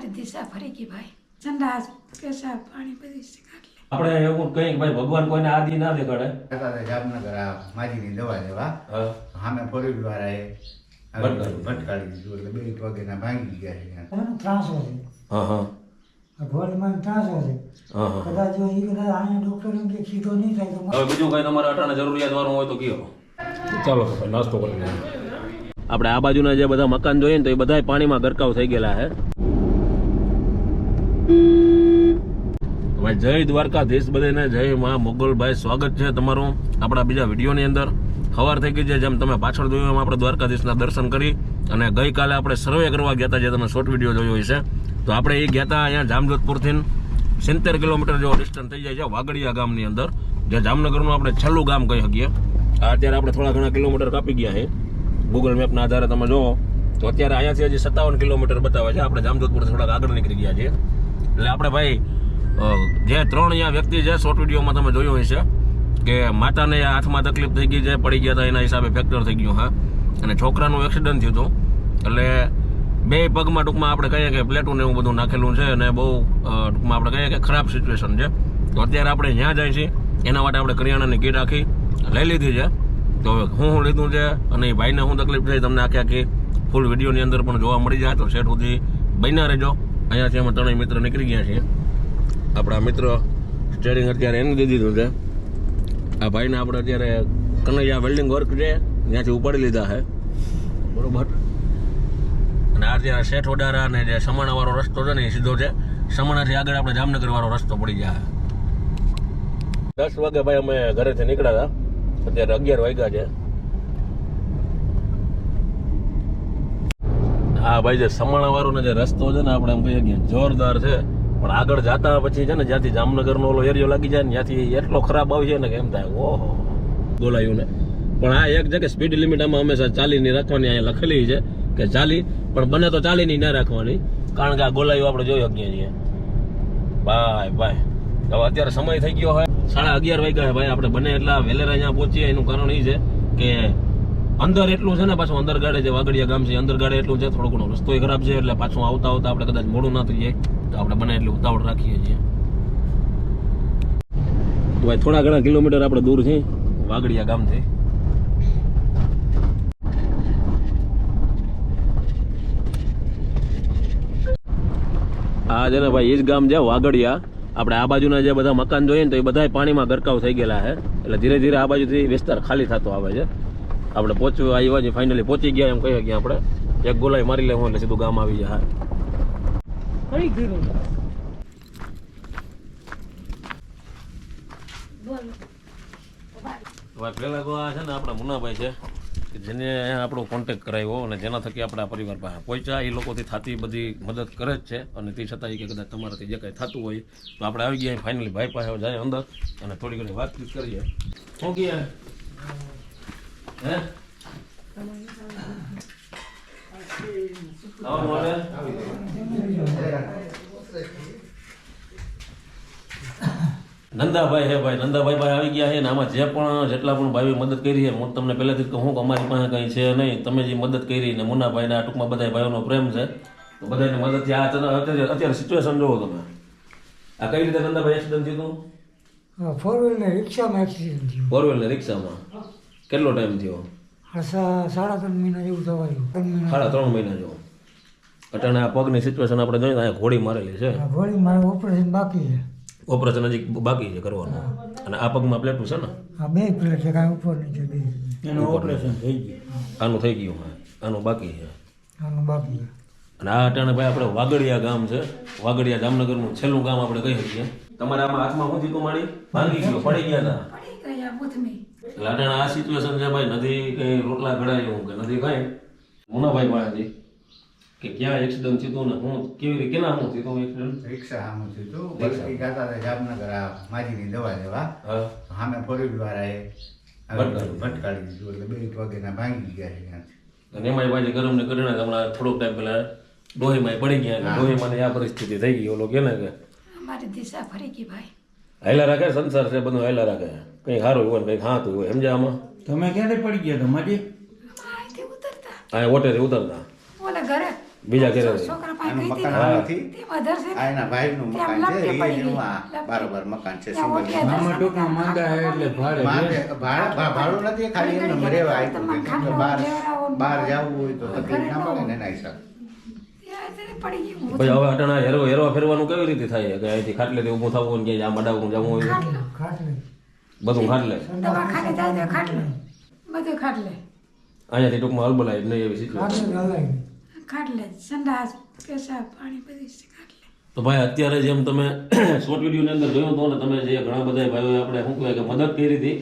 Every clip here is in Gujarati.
અમારી દિશા ફરી ગઈ ભાઈ. સંડાસ પેશાબ પાણી બધી કાઢી આપણે એવું કઈ ભાઈ ભગવાન કોઈને આદિ ના દેખાડે. જામનગર આ માજીની દવા લેવા. સામે ફોરી વાળાએ ભટકાડી. ભટકાડી દીધું એટલે બે પગેના ભાંગી ગયા છે ત્રાસ ત્રાસો હા હા. આ ગોળીમાં ત્રાસો છે. હા હા. કદાચ જો એ કદાચ અહીંયા ડૉક્ટર એમ કે સીધો નહીં થાય તો હવે બીજું કઈ તમારે અટાણે જરૂરિયાત વાળું હોય તો કયો ચાલો નાસ્તો કરી આપણે આ બાજુના જે બધા મકાન જોઈએ ને તો એ બધા પાણીમાં ગરકાવ થઈ ગયેલા છે ભાઈ જય દ્વારકાધીશ બધાને, જય મા મોગલભાઈ. સ્વાગત છે તમારું આપણા બીજા વિડીયોની અંદર. સવાર થઈ ગઈ છે, જેમ તમે પાછળ જોયું એમ આપણે દ્વારકાધીશના દર્શન કરી અને ગઈકાલે આપણે સર્વે કરવા ગયા હતા, જે તમે શોર્ટ વીડિયો જોયો હશે. તો આપણે એ ગયા હતા અહીંયા જામજોધપુરથી સિત્તેર કિલોમીટર જેવો ડિસ્ટન્સ થઈ જાય છે, વાગડિયા ગામની અંદર, જે જામનગરનું આપણે છેલ્લું ગામ કહી શકીએ. અત્યારે આપણે થોડા ઘણા કિલોમીટર કાપી ગયા છે. ગૂગલ મેપના આધારે તમે જોવો તો અત્યારે અહીંયાથી હજી સત્તાવન કિલોમીટર બતાવે છે. આપણે જામજોધપુરથી થોડાક આગળ નીકળી ગયા છીએ. એટલે આપણે ભાઈ જે ત્રણ અહીંયા વ્યક્તિ છે શોર્ટ વિડીયોમાં તમે જોયું હશે, કે માતાને હાથમાં તકલીફ થઈ ગઈ છે, પડી ગયા હતા, એના હિસાબે ફ્રેક્ચર થઈ ગયું, હા. અને છોકરાનું એક્સિડન્ટ થયું હતું. એટલે બે પગમાં ટૂંકમાં આપણે કહીએ કે પ્લેટું એવું બધું નાખેલું છે અને બહુ ટૂંકમાં આપણે કહીએ કે ખરાબ સિચ્યુએશન છે. તો અત્યારે આપણે જ્યાં જાય છીએ, એના માટે આપણે કરિયાણાની કીટ આખી લઈ લીધી છે. તો હવે હું હું લીધું છે અને એ ભાઈને શું તકલીફ થઈ, તમને આખી આખી ફૂલ વિડીયોની અંદર પણ જોવા મળી જાય. તો સેટ સુધી બન્યા રહેજો. અહીંયાથી અમે ત્રણેય મિત્ર નીકળી ગયા છીએ. આપણા મિત્ર સ્ટેરિંગ અત્યારે એને દીધી દીધું છે. આ ભાઈને આપણે અત્યારે કનૈયા વેલ્ડિંગ વર્ક છે, ત્યાંથી ઉપાડી લીધા છે. બરોબર? અને આ જે શેઠ વડારા અને જે સમાણાવાળો રસ્તો છે ને એ સીધો છે. સમાણાથી આગળ આપણે જામનગર વાળો રસ્તો પડી જાય દસ વાગે ભાઈ અમે ઘરેથી નીકળ્યા હતા. અત્યારે અગિયાર વાગ્યા છે. હા ભાઈ જે સમાણા વાળો જે રસ્તો છે ને આપણે એમ કહીએ કે જોરદાર છે. પણ આગળ જતા પછી છે ને જ્યાંથી જામનગરનો ઓલો એરિયો લાગી જાય ને ત્યાંથી એટલો ખરાબ આવી ને કે એમ થાય, ઓહો બોલાયું ને પણ આ એક છે કે સ્પીડ લિમિટ આમાં હંમેશા ચાલીની રાખવાની અહીંયા લખેલી છે કે ચાલી, પણ બને તો ચાલીની ના રાખવાની, કારણ કે આ ગોલાયું આપણે જોઈ શકીએ છીએ. ભાઈ ભાઈ, હવે અત્યારે સમય થઈ ગયો હોય. સાડા અગિયાર વાગ્યા ભાઈ, આપણે બને એટલા વેલેરા અહીંયા પહોંચીએ, એનું કારણ એ છે કે અંદર એટલું છે ને પાછું અંદર ગાડે જે વાગડિયા ગામ છે અંદર ગાડે એટલું છે, થોડો ઘણો રસ્તો ખરાબ છે, એટલે પાછું આવતા આવતા આપણે કદાચ મોડું ના થઈ જાય તો આપણે બને એટલી ઉતાવળ રાખીએ છીએ. તો ભાઈ, થોડા ઘણા કિલોમીટર આપણે દૂર છે, વાગડિયા ગામથી આ છે ને ભાઈ, એ જ ગામ છે, વાગડિયા. આપણે આ બાજુના જે બધા મકાન જોઈએ ને, તો એ બધા પાણીમાં ગરકાવ થઈ ગયેલા છે. એટલે ધીરે ધીરે આ બાજુથી વિસ્તાર ખાલી થતો આવે છે. આપણે પહોંચ્યું આવ્યા જે ફાઇનલી પહોંચી ગયા એમ કહીએ કે આપણે. એક ગોલાઈ મારી લેવું એટલે સીધું ગામ આવી જાય. પહેલાં તો આ છે ને આપણા મુનાભાઈ છે જેને આપણો કોન્ટેક્ટ કરાવ્યો અને જેના થકી આપણા પરિવાર પાસે પહોંચ્યા. એ લોકોથી થતી બધી મદદ કરે જ છે અને તે છતાં કે કદાચ તમારાથી જે કાંઈ થતું હોય તો આપણે આવી ગયા. ફાઇનલી ભાઈ પાસે જાય અંદર અને થોડી ઘણી વાતચીત કરીએ. શું કહે? હે? આવવાનું હાલે? નંદાભાઈ હે ભાઈ નંદાભાઈ ભાઈ આવી ગયા છે ને આમાં જે પણ જેટલા પણ ભાઈ મદદ કરી છે હું તમને પહેલાથી જ કહું કે અમારી પાસે કંઈ છે નહીં. તમે જે મદદ કરી ને મુનાભાઈને આ ટૂંકમાં બધા ભાઈઓનો પ્રેમ છે તો બધાને મદદથી આ અત્યારે અત્યારે- અત્યારે સિચ્યુએશન જોવો તમે. આ કઈ રીતે નંદાભાઈ એક્સિડન્ટ થયું હતું? ફોર વ્હીલર રિક્ષામાં એક્સિડન્ટ થયું. ફોર વ્હીલર રિક્ષામાં કેટલો ટાઈમ થયો? સાડા ત્રણ મહિના જેવું થવાયું. સાડા ત્રણ મહિના જેવું. અટાણે આ પગની સિચ્યુએશન આપણે જોઈએ અહીંયા ઘોડી મારેલી છે. ઘોડી મારે ઓપરેશન બાકી છે. ઓપરેશન હજી બાકી છે કરવાનું. અને આ પગમાં પ્લેટું છે ને? હા બે પ્લેટ છે કાંઈ ઉપર નીચે બે. એનું ઓપરેશન થઈ ગયું. આનું થઈ ગયું હા. આનું બાકી છે. આનું બાકી છે. અને આ અટાણે ભાઈ આપણે વાગડિયા ગામ છે. વાગડિયા જામનગરનું છેલ્લું ગામ આપણે કહી શકીએ. તમારે આમાં હાથમાં થયું મારી? ભાંગી ગયો પડી ગયા હતા પડી ગયા મુથમી એટલે અટાણે આ સિચ્યુએશન છે ભાઈ નથી કઈ રોટલા ઘડાય એવું કે નથી કઈ મુનાભાઈ પાસેથી કે ક્યાં એક્સિડન્ટ થયું ને હું કેવી રીતે કેના હું થયું એક્સિડન્ટ રિક્ષા સામું થયું બસથી જતા હતા જામનગર આ માજીની દવા લેવા. હામે સામે ફોરી વાળાએ ભટકાડી. દીધું. એટલે બે પગેના ભાંગી ગયા છે ત્યાંથી. અને એમાંય પાછી ગરમ ને કરીને હમણાં થોડોક ટાઈમ પહેલા ડોહીમાં પડી ગયા ડોહીમાં આ પરિસ્થિતિ થઈ ગઈ ઓલો કે ને કે? અમારી દિશા ફરી ગઈ ભાઈ. હાયલા રાખે સંસાર છે બધું હાયલા રાખે. કંઈ સારું હોય ને કંઈક હાતું હોય સમજ્યા આમાં? તમે ક્યારે પડી ગયા તમારી અહીંથી ઉતરતા. અહીંયા ઓટેથી ઉતરતા. ઓલા ઘરે. બીજા ઘરે છોકરા પાસે ગઈ હતી. મકાન નથી? તે મધર છે આ એના ભાઈનું મકાન છે આ લપટી. મકાન છે સિંગલ મામા દર્શન માંગા હે એટલે ભાડે ભાડા ભાડું નથી ખાલી એમને છે. કેમ કે બહાર બહાર જવું હોય તો તકલીફ ના પડે ને હિસાબે. ને પડી ગઈ. હું પછી હવે અટાણા હેરવા હેરવા ફેરવાનું કેવી રીતે થાય? કે અહીંથી ખાટલેથી ઊભું થવું ને ક્યાંય આ મડાવું જવું હોય બધું ખાટલે દવાખાને જાય તો ખાટલો બધું ખાટલે અહીંયાથી ટૂંકમાં હલબલાય નહીં એવી સિચ્યુએશન જ. સંડાસ પેશાબ પાણી બધી તો ભાઈ અત્યારે જેમ તમે શોર્ટ વિડીયોની અંદર જોયું હતો ને તમે જે ઘણા બધા ભાઈઓએ આપણે શું કહેવાય કે મદદ કરી હતી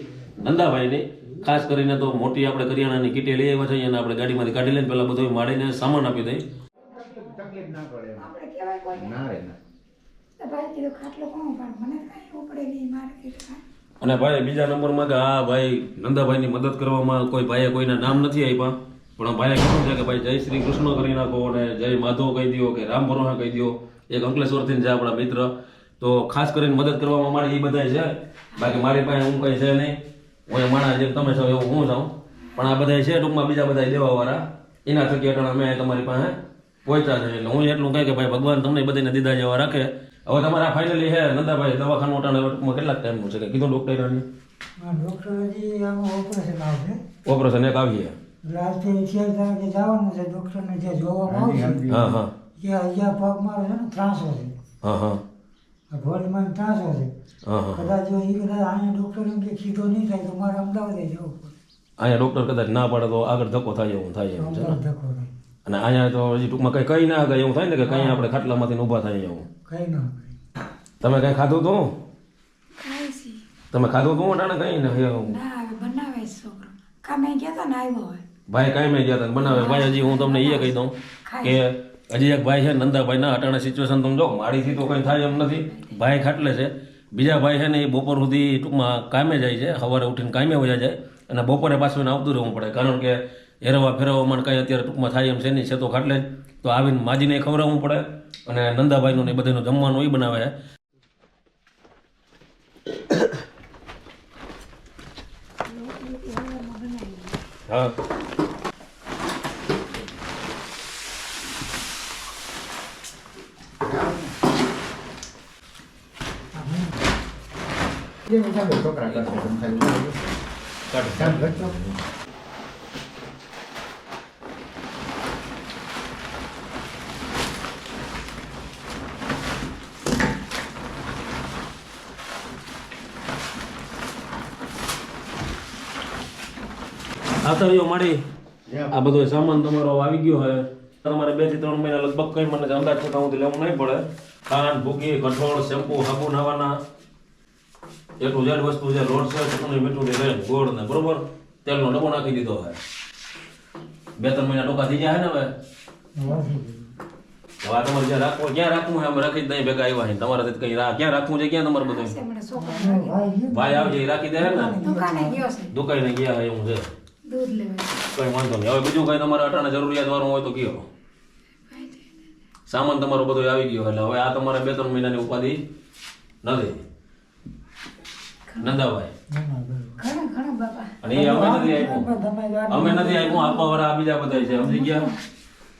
નંદાભાઈની ખાસ કરીને તો મોટી આપણે કરિયાણાની કીટે લઈ આવ્યા છે અને આપણે ગાડીમાંથી કાઢી લઈને પહેલાં બધું માડીને સામાન આપી દઈ તકલીફ ના પડે આપણે કહેવાય કોઈ ના રે ના. ભાઈ કીધું ખાટલો કોણ પણ મને કાંઈ ઉપડે નહીં મારે કીધું અને ભાઈ બીજા નંબરમાં કે, હા, ભાઈ, નંદાભાઈની મદદ કરવામાં કોઈ ભાઈએ કોઈના નામ નથી આપ્યા. પણ ભાઈએ કીધું છે કે, ભાઈ, જય શ્રી કૃષ્ણ કરી નાખો અને જય માધવ કહી દો કે, રામ ભરોહા કહી દો એક અંકલેશ્વરથી છે આપણા મિત્ર. તો ખાસ કરીને મદદ કરવામાં મારે એ બધા છે. બાકી મારી પાસે હું કઈ છે નહીં. હું એ માણસ જેમ તમે છો એવું હું છું. પણ આ બધા છે ટૂંકમાં બીજા બધા દેવાવાળા. એના થકી અટાણા મેં તમારી પાસે પહોંચ્યા છે. એટલે હું એટલું કહે કે, ભાઈ, ભગવાન તમને બધાને દીધા જેવા રાખે. હવે તમારા ફાઇનલી છે નંદાભાઈ દવાખાનું અટાણે ટૂંકમાં કેટલાક ટાઈમનું છે? કે કીધું ડૉક્ટરે ડૉક્ટર હજી ઓપરેશન આવશે. ઓપરેશન એક આવીએ આજથી થાય કે જવાનું છે ડૉક્ટરને જે જોવામાં આવશે હા હા. કે અહીંયા પગ મારો છે ને ત્રાસો છે. હા હા. આ ત્રાસો છે. હા હા. કદાચ જો એ કદાચ અહીંયા ડૉક્ટર એમ કે નહીં થાય તો મારે અમદાવાદ જવું પડે. અહીંયા ડૉક્ટર કદાચ ના પાડે તો આગળ ધક્કો થાય એવું છે થાય. અને અહીંયા તો હજી ટૂંકમાં કંઈ કઈ ના આગળ એવું થાય ને કે કઈ આપણે ખાટલામાંથી ઊભા થાય એવું. કંઈ ના તમે કઈ ખાધું તું? તમે ખાધું તું અટાણે કઈ ને? બનાવે છોકરો. કામે ગયા તો ને આવ્યો હોય. ભાઈ કાંઈ મેં ગયા હતા બનાવે. ભાઈ હજી હું તમને એ કહી દઉં કે હજી એક ભાઈ છે નંદાભાઈ ના અટાણે સિચ્યુએશન તમે જો મારીથી તો કંઈ થાય એમ નથી. ભાઈ ખાટલે છે. બીજા ભાઈ છે ને એ બપોર સુધી ટૂંકમાં કામે જાય છે. સવારે ઉઠીને કામે વયા જાય. અને બપોરે પાછું આવતું રહેવું પડે. કારણ કે હેરવા ફેરવામાં કંઈ અત્યારે ટૂંકમાં થાય એમ છે નહીં. છે તો ખાટલે જ. તો આવીને માજીને ખવડાવવું પડે અને નંદાભાઈનું ને બધાનું જમવાનું એ બનાવે હા. છોકરા. કાઢો. માડી જ્યાં આ બધો સામાન તમારો આવી ગયો હોય તમારે બેથી ત્રણ મહિના લગભગ કઈ મને અંદાજ થતા હું લેવું નહીં પડે. ખાંડ ભૂકી કઠોળ શેમ્પુ સાબુ નાવાના એટલું જેડ વસ્તુ છે લોટ છે ચટણી મીઠું ને રેન ગોળ ને બરોબર. તેલનો ડબ્બો નાખી દીધો હોય બે ત્રણ મહિના ટોકા થઈ ગયા હે ને હવે? હવે તમારે જ્યાં રાખવું ક્યાં રાખવું અમે રાખી જ નહીં ભેગા આવ્યા છે તમારે કઈ ક્યાં રાખવું છે ક્યાં તમારે બધું? ભાઈ આવજે રાખી દે ને. દુકાને ગયો એવું છે. દૂધ કઈ વાંધો નહીં. હવે બીજું કઈ તમારે અટાણે જરૂરિયાત વાળું હોય તો કયો. સામાન તમારો બધો આવી ગયો એટલે હવે આ તમારે બે ત્રણ મહિનાની ઉપાધિ નથી. નંદાભાઈ. ઘણો ઘણો બાપા. અને એ અમે નથી આપ્યું. અમે નથી આપ્યું. આપવા વાળા બીજા બધા છે સમજી ગયા?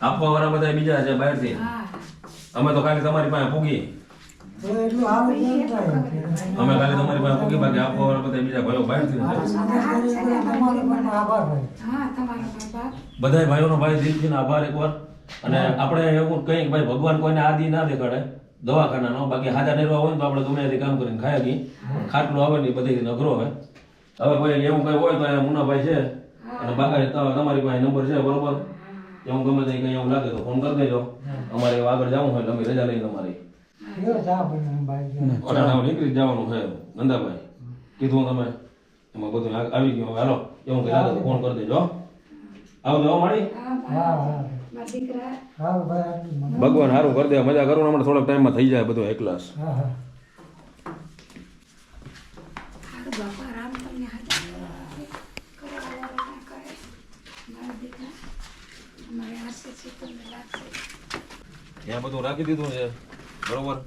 આપવા વાળા બધા બીજા છે બહારથી. હા. અમે તો ખાલી તમારી પાસે પૂગી અમે કાલે તમારી પાસે પૂગી બાકી આપવા વાળા બધા બીજા ભાઈઓ બહારથી ભાઈ બધાય ભાઈઓનો ભાઈ દિલથી આભાર એકવાર. અને આપણે એવું કઈ ભાઈ ભગવાન કોઈને આદિ ના દેખાડે દવાખાનાનો બાકી હાજર નિર્વાહ હોય તો આપણે ગમે તે કામ કરીને ખાયા ગઈ. ખાટલો આવે ને બધી નગરો હવે હવે કોઈ એવું કઈ હોય તો મુનાભાઈ છે. અને બાકી તમારી પાસે નંબર છે, બરોબર? એવું ગમે તે કઈ એવું લાગે તો ફોન કરી દેજો. અમારે આગળ જવું હોય તો અમે રજા લઈને તમારી નીકળી જવાનું છે નંદાભાઈ કીધું તમે એમાં બધું આવી ગયું. હાલો એવું ફોન કરી દેજો આવજો જવા મારી હા હા બા હા. મારા દીકરા. હા ભાઈ આટલું મને ભગવાન સારું કરી દે મજા કરું હમણાં થોડાક ટાઈમમાં થઈ જાય બધું એકલાસ. ત્યાં બધું રાખી દીધું છે. બરોબર?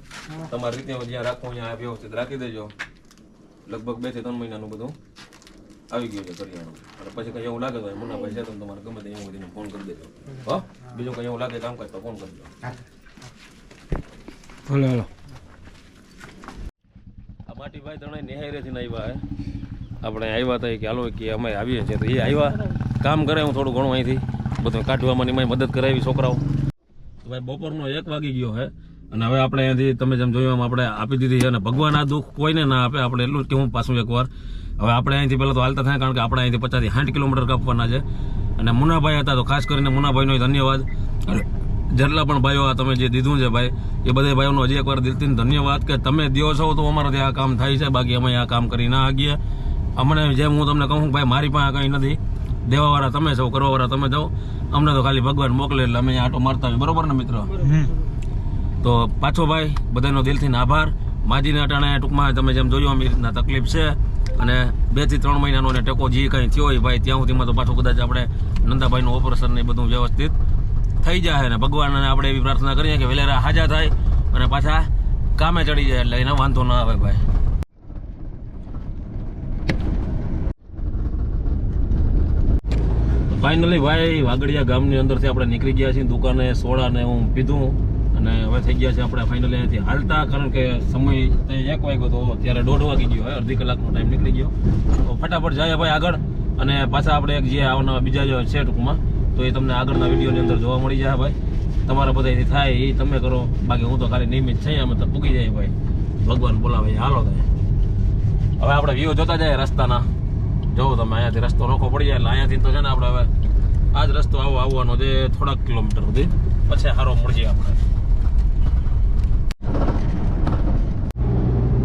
તમારી રીતે જ્યાં રાખવું ત્યાં વ્યવસ્થિત રાખી દેજો. લગભગ બેથી ત્રણ મહિનાનું બધું આવી ગયું છે કરિયાણું. અને પછી કંઈ એવું લાગે તો મુન્નાભાઈ છે તો તમારે ગમે તે એવું બધીને ફોન કરી દેજો. હો? બીજું કંઈ એવું લાગે કામકાજ તો ફોન કરજો હલો હાલો. આ માટીભાઈ ત્રણેય નિહાયરેથી આવ્યા હે. આપણે આવ્યા હતા કે હાલો કે અમે આવીએ છીએ તો એ આવ્યા. કામ કરે હું થોડું ઘણું અહીંથી. બધું કાઢવામાં ને એમાંય મદદ કરાવી છોકરાઓ. તો ભાઈ બપોરનો એક વાગી ગયો હે. અને હવે આપણે અહીંયાથી, તમે જેમ જોયું એમ આપણે આપી દીધી છે અને ભગવાન આ દુઃખ કોઈને ના આપે, આપણે એટલું જ કહેવું પાછું એકવાર. હવે આપણે અહીંથી પહેલાં તો હાલતા થાય, કારણ કે આપણે અહીંથી પચાસથી સાઠ કિલોમીટર કાપવાના છે. અને મુનાભાઈ હતા તો ખાસ કરીને મુનાભાઈનો ધન્યવાદ. જેટલા પણ ભાઈઓ આ તમે જે દીધું છે ભાઈ, એ બધા ભાઈઓનો હજી એકવાર દિલથી ધન્યવાદ કે તમે દો છો તો અમારાથી આ કામ થાય છે, બાકી અમે આ કામ કરી ના આગીએ અમને જેમ હું તમને કહું, ભાઈ મારી પાસે કંઈ નથી. દેવાવાળા તમે છો કરવાવાળા તમે જાઓ. અમને તો ખાલી ભગવાન મોકલે એટલે અમે આટો મારતા હોય બરોબર ને મિત્રો? તો પાછો ભાઈ, બધાનો દિલથી આભાર. માજીને અટાણે ટૂંકમાં તમે જેમ જોયું એમ એ રીતના તકલીફ છે. અને બેથી ત્રણ મહિનાનો અને ટેકો જે કંઈ થયો હોય ભાઈ, ત્યાં સુધીમાં તો પાછું કદાચ આપણે નંદાભાઈનું ઓપરેશન ને બધું વ્યવસ્થિત થઈ જાય ને ભગવાનને આપણે એવી પ્રાર્થના કરીએ કે વેલેરા હાજા થાય અને પાછા કામે ચડી જાય એટલે એને વાંધો ના આવે ભાઈ. ફાઇનલી ભાઈ, વાગડિયા ગામની અંદરથી આપણે નીકળી ગયા છીએ. દુકાને સોડા ને હું પીધું અને હવે થઈ ગયા છે આપણે ફાઇનલી અહીંયાથી હાલતા, કારણ કે સમય એક વાગ્યો તો ત્યારે દોઢ વાગી ગયો હોય, અડધી કલાકનો ટાઈમ નીકળી ગયો. તો ફટાફટ જાય ભાઈ આગળ અને પાછા આપણે એક જે આવના બીજા જે છે ટૂંકમાં, તો એ તમને આગળના વિડીયોની અંદર જોવા મળી જાય ભાઈ. તમારા બધાથી થાય, એ તમે કરો. બાકી હું તો ખાલી નિયમિત છે અમે તો પૂકી જાય ભાઈ. ભગવાન બોલાવે, હાલો થાય હવે આપણે વ્યૂ જોતા જાય રસ્તાના. જોવો તમે અહીંયાથી રસ્તો રોખો પડી જાય, એટલે અહીંયાથી તો છે ને આપણે હવે આ જ રસ્તો આવો આવવાનો છે થોડાક કિલોમીટર સુધી. પછી સારો મળજે આપણે.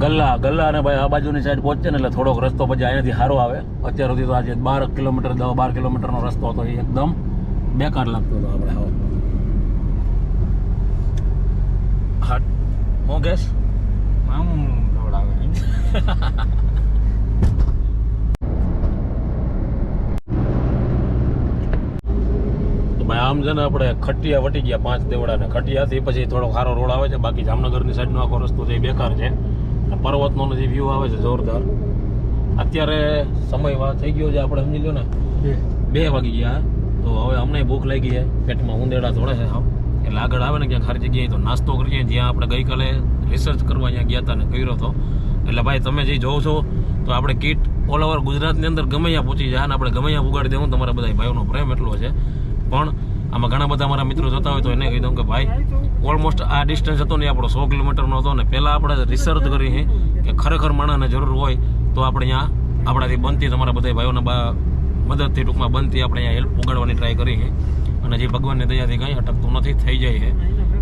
ગલ્લા ગલ્લા અને ભાઈ આ બાજુની સાઈડ પહોંચે ને એટલે થોડોક રસ્તો પછી અહીંયાથી સારો આવે. અત્યાર સુધી તો આજે બાર કિલોમીટર દસ બાર કિલોમીટરનો રસ્તો હતો એ એકદમ બેકાર લાગતો હતો આપણે હવે. હા હું કેસ? મામું ભાઈ આમ છે ને આપણે ખટિયા વટી ગયા પાંચ દેવડા ને ખટિયાથી પછી થોડો સારો રોડ આવે છે બાકી જામનગરની સાઈડનો આખો રસ્તો છે એ બેકાર છે. પર્વતનો જે વ્યૂ આવે છે જોરદાર. અત્યારે સમય વાત થઈ ગયો છે આપણે સમજી લો ને. બે. વાગી ગયા તો હવે અમને ભૂખ લાગી છે. પેટમાં ઉંદેડા ધોળે છે હાવ એટલે આગળ આવે ને ક્યાંક ખારી જગ્યાએ તો નાસ્તો કરીએ જ્યાં આપણે ગઈકાલે રિસર્ચ કરવા અહીંયા ગયા હતા ને કર્યો હતો એટલે ભાઈ તમે જે જોવો છો તો આપણે કીટ ઓલ ઓવર ગુજરાતની અંદર ગમે ત્યાં પહોંચી જાય અને આપણે ગમે ત્યાં ઉગાડી દેવું તમારા બધા ભાઈઓનો પ્રેમ એટલો છે. પણ આમાં ઘણા બધા મારા મિત્રો જતા હોય તો એને કહી દઉં કે ભાઈ ઓલમોસ્ટ આ ડિસ્ટન્સ હતો ને આપણો સો કિલોમીટરનો હતો ને, પહેલાં આપણે રિસર્ચ કરી છે કે ખરેખર માણસને જરૂર હોય તો આપણે અહીંયા આપણાથી બનતી, તમારા બધા ભાઈઓના મદદથી ટૂંકમાં બનતી આપણે અહીંયા હેલ્પ ઉગાડવાની ટ્રાય કરી છે અને જે ભગવાનની દયાથી કંઈ અટકતું નથી, થઈ જાય છે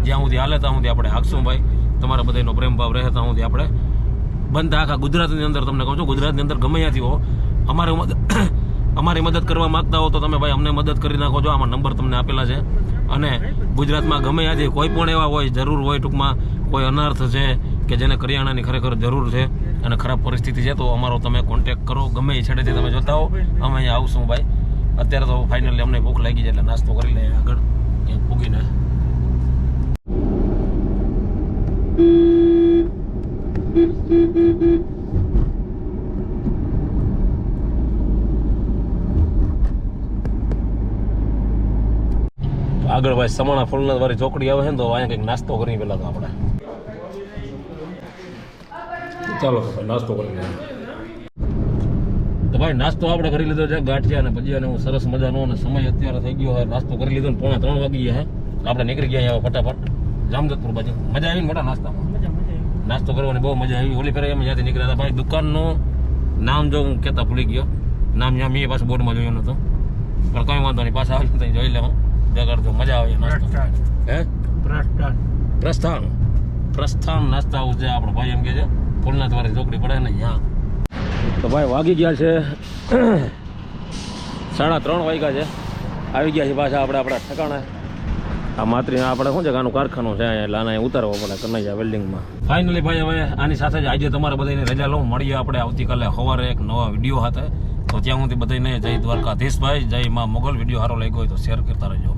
જ્યાં સુધી હાલે ત્યાં સુધી આપણે હાકશું ભાઈ. તમારા બધાનો પ્રેમભાવ રહે ત્યાં સુધી આપણે બનતા આખા ગુજરાતની અંદર તમને કહું છું, ગુજરાતની અંદર ગમે ત્યાંથી હો, અમારે અમારી મદદ કરવા માંગતા હો તો તમે ભાઈ અમને મદદ કરી નાખો છો આમાં નંબર તમને આપેલા છે. અને ગુજરાતમાં ગમે ત્યાંથી કોઈ પણ એવા હોય, જરૂર હોય, ટૂંકમાં કોઈ અનર્થ છે કે જેને કરિયાણાની ખરેખર જરૂર છે અને ખરાબ પરિસ્થિતિ છે, તો અમારો તમે કોન્ટેક કરો. ગમે એ છેડેથી તમે જોતા હો, અમે અહીંયા આવશું ભાઈ. અત્યારે તો ફાઇનલી અમને ભૂખ લાગી છે એટલે નાસ્તો કરી લઈએ આગળ. પૂગીને. આગળ ભાઈ સમાણા ફૂલના વાળી ચોકડી આવે છે ને તો અહીંયા કંઈક નાસ્તો કરી પેલા તો આપણે. ચાલો ભાઈ નાસ્તો કરી તો ભાઈ નાસ્તો આપણે કરી લીધો છે ગાંઠિયા અને ભજીયા હું સરસ મજાનો અને સમય અત્યારે થઈ ગયો હોય નાસ્તો કરી લીધો ને પોણા ત્રણ વાગી ગયા હે આપણે નીકળી ગયા અહીંયા ફટાફટ. જામજતપુર બાજુ. મજા આવી મોટા નાસ્તામાં? નાસ્તો કરવાની બહુ મજા આવી. ઓલી ફેરે એમ જ્યાંથી નીકળ્યા હતા ભાઈ દુકાનનું નામ જો હું કહેતા ભૂલી ગયો. નામ જ્યાં મેં પાછું બોર્ડમાં જોયું નહોતું. પણ કંઈ વાંધો નહીં પાછા આવી ત્યાં જોઈ લેવું. તો મજા આવે નાસ્તો. હે? પ્રસ્થાન. પ્રસ્થાન. પ્રસ્થાન નાસ્તા હાઉસ છે આપણો ભાઈ એમ કે છે. ફૂલના તમારી ચોકડી પડે ને ત્યાં તો ભાઈ વાગી ગયા છે સાડા ત્રણ વાગ્યા છે. આવી ગયા છે પાછા આપણે આપણા ઠેકાણે. આ માત્રી આપણે શું છે કે આનું કારખાનું છે એટલે આને ઉતારવા પડે કનૈયા વેલ્ડિંગમાં. ફાઇનલી ભાઈ હવે આની સાથે જ આજે તમારે બધાને રજા લઉં. મળીએ આપણે આવતીકાલે સવારે એક નવા વીડિયો સાથે. તો ત્યાં સુધી બધાને જય દ્વારકાધીશભાઈ જય માં મોગલ. વીડિયો સારો લાગ્યો હોય તો શેર કરતા રહેજો.